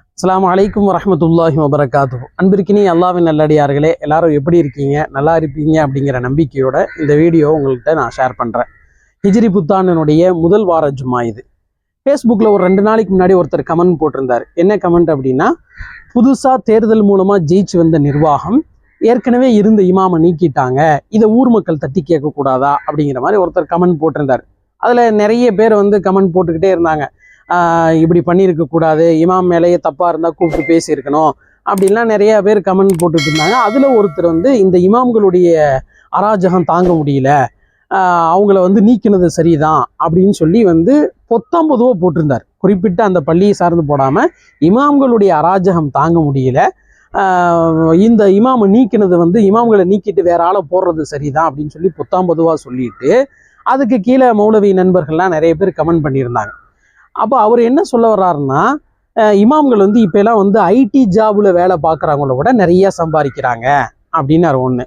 அஸ்லாம் வலைக்கம் வரமத்துல்லாஹி வபரகாத்து அன்பிற்கினி அல்லாவின் நல்லடியார்களே எல்லாரும் எப்படி இருக்கீங்க? நல்லா இருப்பீங்க அப்படிங்கிற நம்பிக்கையோட இந்த வீடியோ உங்கள்கிட்ட நான் ஷேர் பண்ணுறேன் ஹிஜ்ரி புத்தாண்டனுடைய முதல் வார ஜும்மா இது. ஃபேஸ்புக்கில் ஒரு ரெண்டு நாளைக்கு முன்னாடி ஒருத்தர் கமெண்ட் போட்டிருந்தார். என்ன கமெண்ட் அப்படின்னா புதுசாக தேர்தல் மூலமாக ஜெயிச்சு வந்த நிர்வாகம் ஏற்கனவே இருந்த இமாமை நீக்கிட்டாங்க. இதை ஊர் மக்கள் தட்டி கேட்கக்கூடாதா அப்படிங்கிற மாதிரி ஒருத்தர் கமெண்ட் போட்டிருந்தார். அதில் நிறைய பேர் வந்து கமெண்ட் போட்டுக்கிட்டே இருந்தாங்க. இப்படி பண்ணியிருக்க கூடாது இமாம் மேலேயே தப்பாக இருந்தால் கூப்பிட்டு பேசியிருக்கணும் அப்படின்லாம் நிறைய பேர் கமெண்ட் போட்டுட்டு இருந்தாங்க. அதில் ஒருத்தர் வந்து இந்த இமாம்களுடைய அராஜகம் தாங்க முடியல. அவங்கள வந்து நீக்கினது சரிதான் அப்படின்னு சொல்லி வந்து பொத்தாம் பொதுவாக போட்டிருந்தார். குறிப்பிட்ட அந்த பள்ளியை சார்ந்து போடாமல் இமாம்களுடைய அராஜகம் தாங்க முடியல. இந்த இமாமை நீக்கினது வந்து இமாம்களை நீக்கிட்டு வேற ஆளை போடுறது சரிதான் அப்படின்னு சொல்லி பொத்தாம் பொதுவாக சொல்லிட்டு அதுக்கு கீழே மௌலவி நண்பர்கள்லாம் நிறைய பேர் கமெண்ட் பண்ணியிருந்தாங்க. அப்போ அவர் என்ன சொல்ல வர்றாருன்னா இமாம்கள் வந்து இப்போ எல்லாம் வந்து ஐடி ஜாபில் வேலை பார்க்குறவங்கள விட நிறையா சம்பாதிக்கிறாங்க அப்படின்னாரு ஒன்று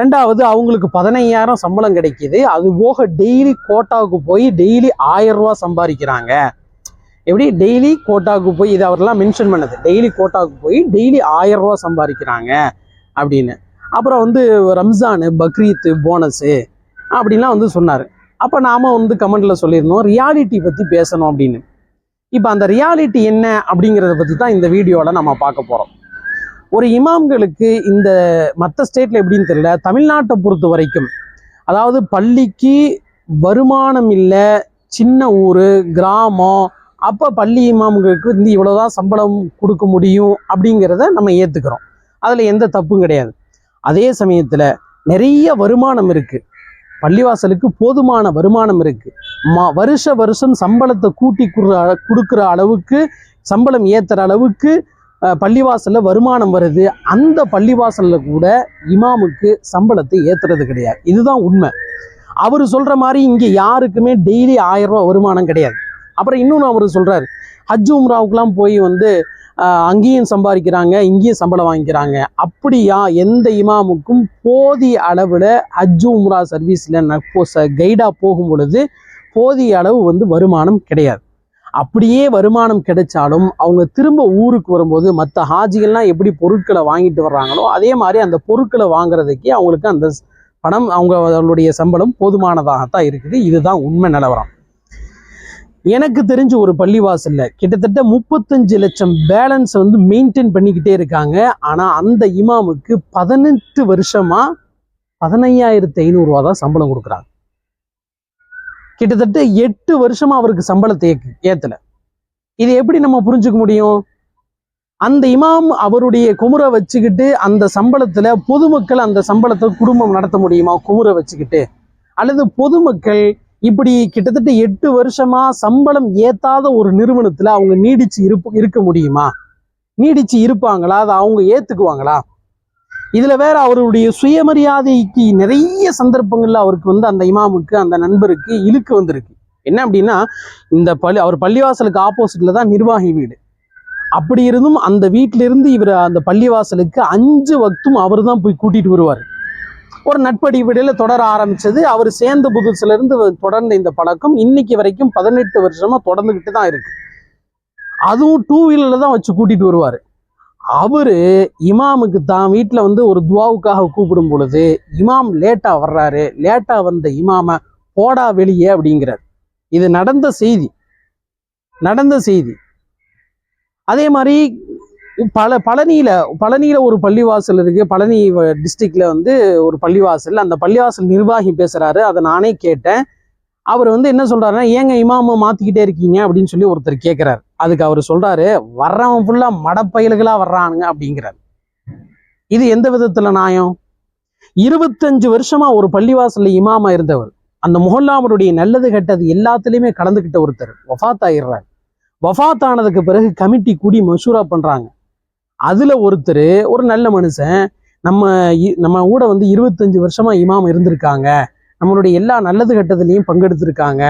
ரெண்டாவது அவங்களுக்கு பதினையாயிரம் சம்பளம் கிடைக்கிது. அது போக டெய்லி கோட்டாவுக்கு போய் டெய்லி ஆயிரம் ரூபா சம்பாதிக்கிறாங்க. எப்படி? டெய்லி கோட்டாவுக்கு போய் இது அவரெல்லாம் மென்ஷன் பண்ணது. டெய்லி கோட்டாவுக்கு போய் டெய்லி ஆயிரம் ரூபா சம்பாதிக்கிறாங்க அப்படின்னு. அப்புறம் வந்து ரம்ஜானு பக்ரீத்து போனஸு அப்படின்லாம் வந்து சொன்னார். அப்போ நாம் வந்து கமெண்ட்டில் சொல்லியிருந்தோம் ரியாலிட்டி பற்றி பேசணும் அப்படின்னு. இப்போ அந்த ரியாலிட்டி என்ன அப்படிங்கிறத பற்றி தான் இந்த வீடியோவில் நம்ம பார்க்க போகிறோம் ஒரு இமாம்களுக்கு இந்த மற்ற ஸ்டேட்டில் எப்படின்னு தெரியல தமிழ்நாட்டை பொறுத்த வரைக்கும் அதாவது பள்ளிக்கு வருமானம் இல்லை சின்ன ஊர் கிராமம் அப்போ பள்ளி இமாம்களுக்கு வந்து இவ்வளோதான் சம்பளம் கொடுக்க முடியும் அப்படிங்கிறத நம்ம ஏற்றுக்கிறோம் அதில் எந்த தப்பும் கிடையாது. அதே சமயத்தில் நிறைய வருமானம் இருக்குது பள்ளிவாசலுக்கு போதுமான வருமானம் இருக்குது மா வருஷ வருஷம் சம்பளத்தை கூட்டி கொடுக்குற அளவுக்கு சம்பளம் ஏற்றுற அளவுக்கு பள்ளிவாசலில் வருமானம் வருது. அந்த பள்ளிவாசலில் கூட இமாமுக்கு சம்பளத்தை ஏற்றுறது கிடையாது. இதுதான் உண்மை. அவர் சொல்கிற மாதிரி இங்கே யாருக்குமே டெய்லி ஆயிரம் ரூபா வருமானம் கிடையாது. அப்புறம் இன்னொன்று அவர் சொல்கிறார் ஹஜ் உம்ராவுக்குலாம் போய் வந்து அங்கேயும் சம்பாதிக்கிறாங்க இங்கேயும் சம்பளம் வாங்கிக்கிறாங்க. அப்படியா? எந்த இமாமுக்கும் போதிய அளவில் ஹஜ் உம்ரா சர்வீஸில் கைடாக போகும் பொழுது போதிய அளவு வந்து வருமானம் கிடையாது. அப்படியே வருமானம் கிடைச்சாலும் அவங்க திரும்ப ஊருக்கு வரும்போது மற்ற ஹாஜிகள்லாம் எப்படி பொருட்களை வாங்கிட்டு வர்றாங்களோ அதே மாதிரி அந்த பொருட்களை வாங்குறதுக்கே அவங்களுக்கு அந்த பணம் அவங்க அவங்களுடைய சம்பளம் போதுமானதாகத்தான் இருக்குது. இதுதான் உண்மை நிலவரம். எனக்கு தெரிஞ்ச ஒரு பள்ளிவாசல்ல கிட்டத்தட்ட முப்பத்தஞ்சு லட்சம் பேலன்ஸ் வந்து மெயின்டைன் பண்ணிக்கிட்டே இருக்காங்க. ஆனா அந்த இமாமுக்கு பதினெட்டு வருஷமா பதினையாயிரத்தி ஐநூறுரூவா தான் சம்பளம் கொடுக்குறாங்க. கிட்டத்தட்ட எட்டு வருஷமா அவருக்கு சம்பளத்தை ஏக்கு ஏத்தல. இது எப்படி நம்ம புரிஞ்சுக்க முடியும்? அந்த இமாம் அவருடைய குமுறை வச்சுக்கிட்டு அந்த சம்பளத்துல பொதுமக்கள் அந்த சம்பளத்தை குடும்பம் நடத்த முடியுமா? குமுறை வச்சுக்கிட்டு. அல்லது பொதுமக்கள் இப்படி கிட்டத்தட்ட எட்டு வருஷமா சம்பளம் ஏத்தாத ஒரு நிறுவனத்துல அவங்க நீடிச்சு இருப்பு இருக்க முடியுமா? நீடிச்சு இருப்பாங்களா? அதை அவங்க ஏத்துக்குவாங்களா? இதுல வேற அவருடைய சுயமரியாதைக்கு நிறைய சந்தர்ப்பங்கள்ல அவருக்கு வந்து அந்த இமாமுக்கு அந்த நண்பருக்கு இழுக்கு வந்திருக்கு. என்ன அப்படின்னா இந்த பள்ளி அவர் பள்ளிவாசலுக்கு ஆப்போசிட்ல தான் நிர்வாகி வீடு. அப்படி இருந்தும் அந்த வீட்டிலிருந்து இவர் அந்த பள்ளிவாசலுக்கு அஞ்சு வக்தும் அவர் தான் போய் கூட்டிட்டு வருவார். ஒரு நட்படி விடையில் தொடர ஆரம்பிச்சது. அவர் சேர்ந்த புதுசுலேருந்து தொடர்ந்த இந்த பழக்கம் இன்னைக்கு வரைக்கும் பதினெட்டு வருஷமாக தொடர்ந்துக்கிட்டு தான் இருக்கு. அதுவும் டூ வீலரில் தான் வச்சு கூட்டிட்டு வருவார். அவர் இமாமுக்கு தான் வீட்டில் வந்து ஒரு துவாவுக்காக கூப்பிடும் பொழுது இமாம் லேட்டாக வர்றாரு. லேட்டாக வந்த இமாமை போடா வெளியே அப்படிங்கிறார். இது நடந்த செய்தி. நடந்த செய்தி. அதே மாதிரி பல பழனியில பழனியில ஒரு பள்ளிவாசல் இருக்கு. பழனி டிஸ்ட்ரிக்டில் வந்து ஒரு பள்ளிவாசல். அந்த பள்ளிவாசல் நிர்வாகி பேசுறாரு. அதை நானே கேட்டேன். அவர் வந்து என்ன சொல்றாருன்னா ஏங்க இமாம மாத்திக்கிட்டே இருக்கீங்க? அப்படின்னு சொல்லி ஒருத்தர் கேட்கிறாரு அதுக்கு அவர் சொல்றாரு வர்றவன் ஃபுல்லா மடப்பயல்களா வர்றானுங்க அப்படிங்கிறார். இது எந்த விதத்துல நியாயம்? இருபத்தஞ்சு வருஷமா ஒரு பள்ளிவாசல்ல இமாமா இருந்தவர். அந்த முகல்லாமருடைய நல்லது கெட்டது எல்லாத்துலயுமே கலந்துக்கிட்ட ஒருத்தர். வஃபாத் ஆயிடுறாரு. வஃபாத் ஆனதுக்கு பிறகு கமிட்டி கூடி மசூரா பண்றாங்க. அதுல ஒருத்தர் ஒரு நல்ல மனுஷன் நம்ம நம்ம கூட வந்து இருபத்தஞ்சு வருஷமா இமாம் இருந்திருக்காங்க. நம்மளுடைய எல்லா நல்லது கட்டத்துலேயும் பங்கெடுத்திருக்காங்க.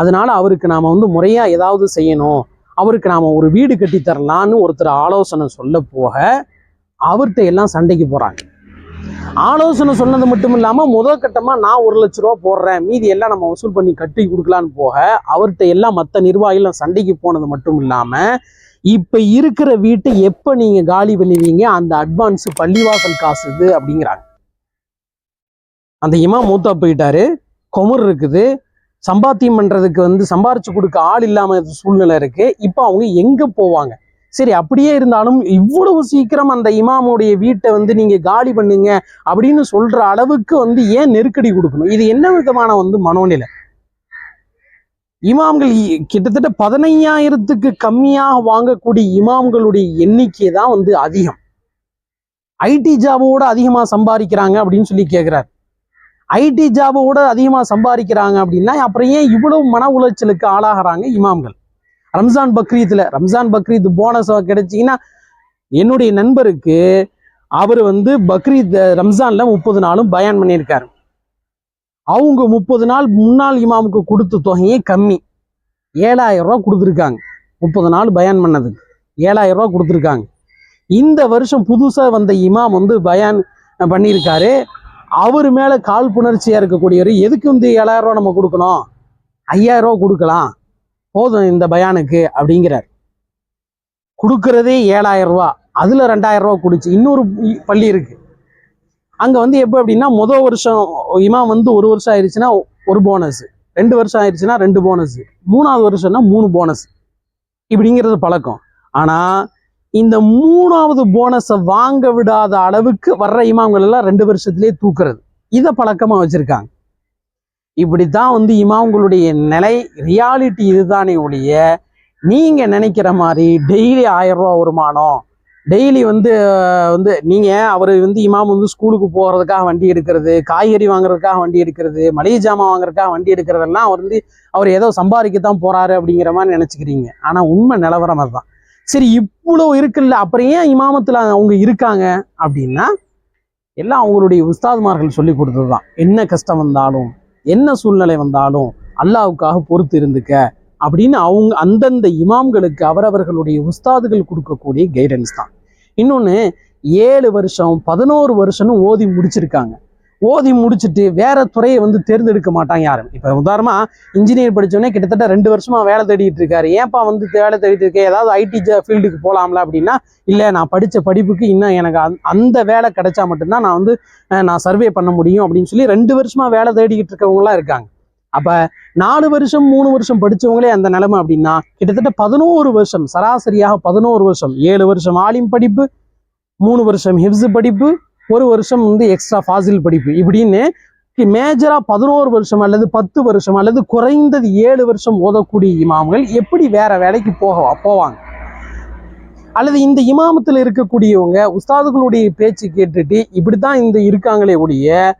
அதனால அவருக்கு நாம வந்து முறையா ஏதாவது செய்யணும். அவருக்கு நாம ஒரு வீடு கட்டி தரலான்னு ஒருத்தர் ஆலோசனை சொல்ல போக அவர்கிட்ட எல்லாம் சண்டைக்கு போறாங்க. ஆலோசனை சொன்னது மட்டும் இல்லாம முதல் கட்டமா நான் ஒரு லட்ச ரூபா போடுறேன் மீதி எல்லாம் நம்ம வசூல் பண்ணி கட்டி கொடுக்கலான்னு போக அவர்கிட்ட எல்லாம் மற்ற நிர்வாகிகளும் சண்டைக்கு போனது மட்டும் இல்லாம இப்ப இருக்கிற வீட்டை எப்ப நீங்க காலி பண்ணுவீங்க? அந்த அட்வான்ஸ் பள்ளிவாசல் காசு இது அப்படிங்கிறாங்க. அந்த இமா மூத்தா போயிட்டாரு. கொமர் இருக்குது. சம்பாத்தியம் பண்றதுக்கு வந்து சம்பாரிச்சு கொடுக்க ஆள் இல்லாம சூழ்நிலை இருக்கு. இப்போ அவங்க எங்க போவாங்க? சரி அப்படியே இருந்தாலும் இவ்வளவு சீக்கிரம் அந்த இமாமுடைய வீட்டை வந்து நீங்க காலி பண்ணுங்க அப்படின்னு சொல்ற அளவுக்கு வந்து ஏன் நெருக்கடி கொடுக்கணும்? இது என்ன விதமான வந்து மனோநிலை? இமாம்கள் கிட்டத்தட்ட பதினையாயிரத்துக்கு கம்மியாக வாங்கக்கூடிய இமாம்களுடைய எண்ணிக்கை தான் வந்து அதிகம். ஐடி ஜாபோட அதிகமாக சம்பாதிக்கிறாங்க அப்படின்னு சொல்லி கேட்குறாரு ஐடி ஜாபோட அதிகமாக சம்பாதிக்கிறாங்க அப்படின்னா அப்புறம் ஏன் இவ்வளவு மன உளைச்சலுக்கு ஆளாகிறாங்க இமாம்கள்? ரம்ஜான் பக்ரீத்தில் ரம்ஜான் பக்ரீத் போனஸ் கிடைச்சிங்கன்னா என்னுடைய நண்பருக்கு அவர் வந்து பக்ரீத் ரம்ஜான்ல முப்பது நாளும் பயன் பண்ணியிருக்காரு. அவங்க முப்பது நாள் முன்னாள் இமாமுக்கு கொடுத்த தொகையே கம்மி. ஏழாயிரம் ரூபா கொடுத்துருக்காங்க. முப்பது நாள் பயான் பண்ணதுக்கு. ஏழாயிரம் ரூபா கொடுத்துருக்காங்க. இந்த வருஷம் புதுசாக வந்த இமாம் வந்து பயான் பண்ணியிருக்காரு. அவர் மேலே கால் புணர்ச்சியாக இருக்கக்கூடியவர் எதுக்கு வந்து ஏழாயிரம் ரூபா நம்ம கொடுக்கணும்? ஐயாயிரம் ரூபா கொடுக்கலாம். போதும் இந்த பயானுக்கு அப்படிங்கிறார். கொடுக்கறதே ஏழாயிரம் ரூபா அதில் ரெண்டாயிரம் ரூபா குடிச்சு இன்னொரு பள்ளி இருக்கு. அங்கே வந்து எப்போ அப்படின்னா முதல் வருஷம் இமாம் வந்து ஒரு வருஷம் ஆயிடுச்சுன்னா ஒரு போனஸ் ரெண்டு வருஷம் ஆயிடுச்சுன்னா ரெண்டு போனஸ் மூணாவது வருஷம்னா மூணு போனஸ் இப்படிங்கிறது பழக்கம். ஆனால் இந்த மூணாவது போனஸை வாங்க விடாத அளவுக்கு வர்ற இமாம்கள் எல்லாம் ரெண்டு வருஷத்துலேயே தூக்குறது. இதை பழக்கமாக வச்சுருக்காங்க. இப்படித்தான் வந்து இமாம்களுடைய நிலை ரியாலிட்டி இதுதானே ஒழிய நீங்கள் நினைக்கிற மாதிரி டெய்லி ஆயிரம் ரூபா வருமானம் டெய்லி வந்து வந்து நீங்கள் அவர் வந்து இமாம் வந்து ஸ்கூலுக்கு போகிறதுக்காக வண்டி எடுக்கிறது காய்கறி வாங்குறதுக்காக வண்டி எடுக்கிறது மளிகை ஜாமான் வாங்குறதுக்காக வண்டி எடுக்கிறதெல்லாம் அவர் வந்து அவர் ஏதோ சம்பாதிக்கத்தான் போகிறாரு அப்படிங்கிற மாதிரி நினச்சிக்கிறீங்க. ஆனால் உண்மை நிலவரம் அதுதான். சரி இவ்வளோ இருக்குல்ல அப்புறம் ஏன் இமாமத்தில் அவங்க இருக்காங்க அப்படின்னா எல்லாம் அவங்களுடைய உஸ்தாதுமார்கள் சொல்லி கொடுத்தது தான் என்ன கஷ்டம் வந்தாலும் என்ன சூழ்நிலை வந்தாலும் அல்லாவுக்காக பொறுத்து இருந்துக்க அப்படின்னு அவங்க அந்தந்த இமாம்களுக்கு அவரவர்களுடைய உஸ்தாதுகள் கொடுக்கக்கூடிய கைடன்ஸ் தான். இன்னொன்று ஏழு வருஷம் பதினோரு வருஷம்னு ஓதி முடிச்சிருக்காங்க. ஓதி முடிச்சுட்டு வேற துறையை வந்து தேர்ந்தெடுக்க மாட்டாங்க யாரும். இப்போ உதாரணமாக இன்ஜினியர் படித்தோடனே கிட்டத்தட்ட ரெண்டு வருஷமா வேலை தேடிட்டு இருக்காரு. ஏன்ப்பா வந்து வேலை தேடிட்டு இருக்கேன் ஏதாவது ஐடி ஃபீல்டுக்கு போகலாம்ல அப்படின்னா இல்லை நான் படித்த படிப்புக்கு இன்னும் எனக்கு அந்த- அந்த வேலை கிடைச்சா மட்டும்தான் நான் வந்து நான் சர்வே பண்ண முடியும் அப்படின்னு சொல்லி ரெண்டு வருஷமா வேலை தேடிக்கிட்டு இருக்கவங்களாம் இருக்காங்க. அப்ப நாலு வருஷம் மூணு வருஷம் படிச்சவங்களே அந்த நிலைமை அப்படின்னா கிட்டத்தட்ட பதினோரு வருஷம் சராசரியாக பதினோரு வருஷம். ஏழு வருஷம் ஆலிம் படிப்பு மூணு வருஷம் ஹிப்ஸ் படிப்பு ஒரு வருஷம் வந்து எக்ஸ்ட்ரா ஃபாசில் படிப்பு. இப்படின்னு மேஜரா பதினோரு வருஷம் அல்லது பத்து வருஷம் அல்லது குறைந்தது ஏழு வருஷம் ஓதக்கூடிய இமாம்கள் எப்படி வேற வேலைக்கு போக போவாங்க? அல்லது இந்த இமாமத்தில் இருக்கக்கூடியவங்க உஸ்தாதுகளுடைய பேச்சு கேட்டுட்டு இப்படித்தான் இந்த இருக்காங்களே ஒழிய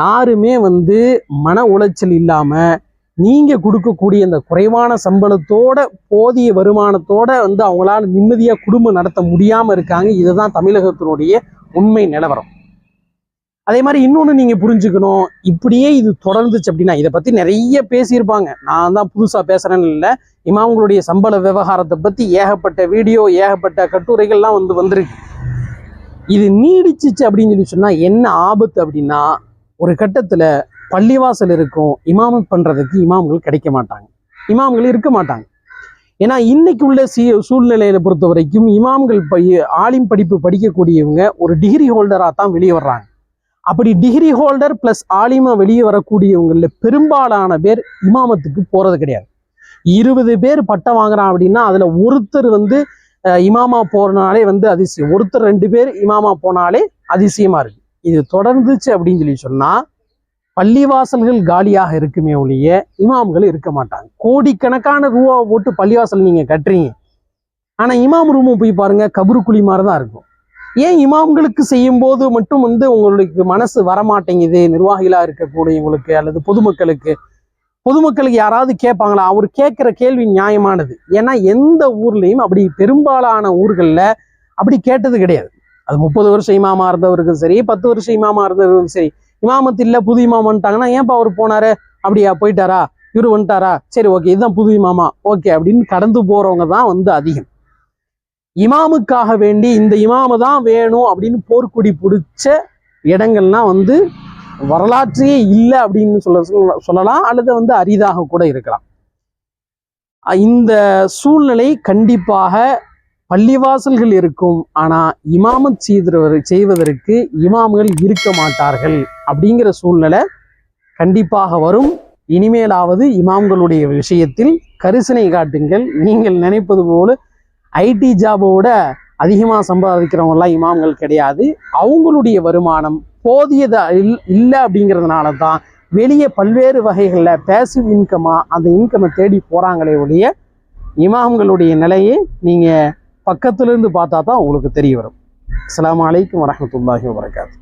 யாருமே வந்து மன உளைச்சல் இல்லாமல் நீங்கள் கொடுக்கக்கூடிய அந்த குறைவான சம்பளத்தோட போதிய வருமானத்தோட வந்து அவங்களால நிம்மதியாக குடும்பம் நடத்த முடியாமல் இருக்காங்க. இதுதான் தமிழகத்தினுடைய உண்மை நிலவரம். அதே மாதிரி இன்னொன்று நீங்க புரிஞ்சுக்கணும். இப்படியே இது தொடர்ந்துச்சு அப்படின்னா இதை பத்தி நிறைய பேசியிருப்பாங்க. நான் தான் புதுசாக பேசுறேன்னு இல்லை. இமாம்களுடைய சம்பள விவகாரத்தை பத்தி ஏகப்பட்ட வீடியோ ஏகப்பட்ட கட்டுரைகள்லாம் வந்து வந்திருக்கு. இது நீடிச்சிச்சு அப்படின்னு சொல்லி சொன்னா என்ன ஆபத்து அப்படின்னா ஒரு கட்டத்துல பள்ளிவாசல் இருக்கும் இமாமத் பண்றதுக்கு இமாம்கள் கிடைக்க மாட்டாங்க. இமாம்கள் இருக்க மாட்டாங்க. ஏன்னா இன்னைக்கு உள்ள சீ சூழ்நிலையில பொறுத்த வரைக்கும் இமாம்கள் பைய ஆலிம் படிப்பு படிக்கக்கூடியவங்க ஒரு டிகிரி ஹோல்டராக தான் வெளியே வர்றாங்க. அப்படி டிகிரி ஹோல்டர் பிளஸ் ஆலிமா வெளியே வரக்கூடியவங்களில் பெரும்பாலான பேர் இமாமத்துக்கு போறது கிடையாது. இருபது பேர் பட்டம் வாங்குறான் அப்படின்னா அதுல ஒருத்தர் வந்து இமாமா போறனாலே வந்து அதிசயம். ஒருத்தர் ரெண்டு பேர் இமாமா போனாலே அதிசயமா இருக்கு. இது தொடர்ந்துச்சு அப்படின்னு சொல்லி சொன்னா பள்ளிவாசல்கள் காலியாக இருக்குமே ஒழிய இமாம்கள் இருக்க மாட்டாங்க. கோடிக்கணக்கான ரூபா போட்டு பள்ளிவாசல் நீங்க கட்டுறீங்க. ஆனா இமாம் ரூமும் போய் பாருங்க கபரு குழி மாதிரி தான் இருக்கும். ஏன் இமாம்களுக்கு செய்யும் போது மட்டும் வந்து உங்களுக்கு மனசு வரமாட்டேங்குது நிர்வாகிகளா இருக்கக்கூடியவங்களுக்கு அல்லது பொதுமக்களுக்கு? பொதுமக்களுக்கு யாராவது கேட்பாங்களா? அவர் கேட்குற கேள்வி நியாயமானது. ஏன்னா எந்த ஊர்லயும் அப்படி பெரும்பாலான ஊர்களில் அப்படி கேட்டது கிடையாது. அது முப்பது வருஷம் இமாமா இருந்தவருக்கும் சரி பத்து வருஷம் இமாமா இருந்தவருக்கும் சரி. இமாமத்து இல்ல புது இமாம் வந்துட்டாங்கன்னா ஏன்பா அவர் போனாரு? அப்படியா போயிட்டாரா? இவரு வந்துட்டாரா? சரி ஓகே இதுதான் புது இமாமா. ஓகே அப்படின்னு கடந்து போறவங்க தான் வந்து அதிகம். இமாமுக்காக வேண்டி இந்த இமாம தான் வேணும் அப்படின்னு போர்க்குடி பிடிச்ச இடங்கள்லாம் வந்து வரலாற்றையே இல்லை அப்படின்னு சொல்ல சொல்லலாம். அல்லது வந்து அரிதாக கூட இருக்கலாம். இந்த சூழ்நிலை கண்டிப்பாக பள்ளிவாசல்கள் இருக்கும். ஆனால் இமாமத் செய்தவர் செய்வதற்கு இமாம்கள் இருக்க மாட்டார்கள் அப்படிங்கிற சூழ்நிலை கண்டிப்பாக வரும். இனிமேலாவது இமாம்களுடைய விஷயத்தில் கரிசனை காட்டுங்கள். நீங்கள் நினைப்பது போல ஐடி ஜாபோட அதிகமாக சம்பாதிக்கிறவங்களாம் இமாம்கள் கிடையாது. அவங்களுடைய வருமானம் போதியதாக இல் இல்லை அப்படிங்கிறதுனால தான் வெளியே பல்வேறு வகைகளில் பேசிவ் இன்கமாக அந்த இன்கமை தேடி போகிறாங்களே ஒழிய இமாம்களுடைய நிலையை நீங்கள் பக்கத்துலேருந்து பார்த்தா தான் உங்களுக்கு தெரிய வரும். அஸ்ஸலாமு அலைக்கும் வரஹ்மத்துல்லாஹி வபரகாத்து.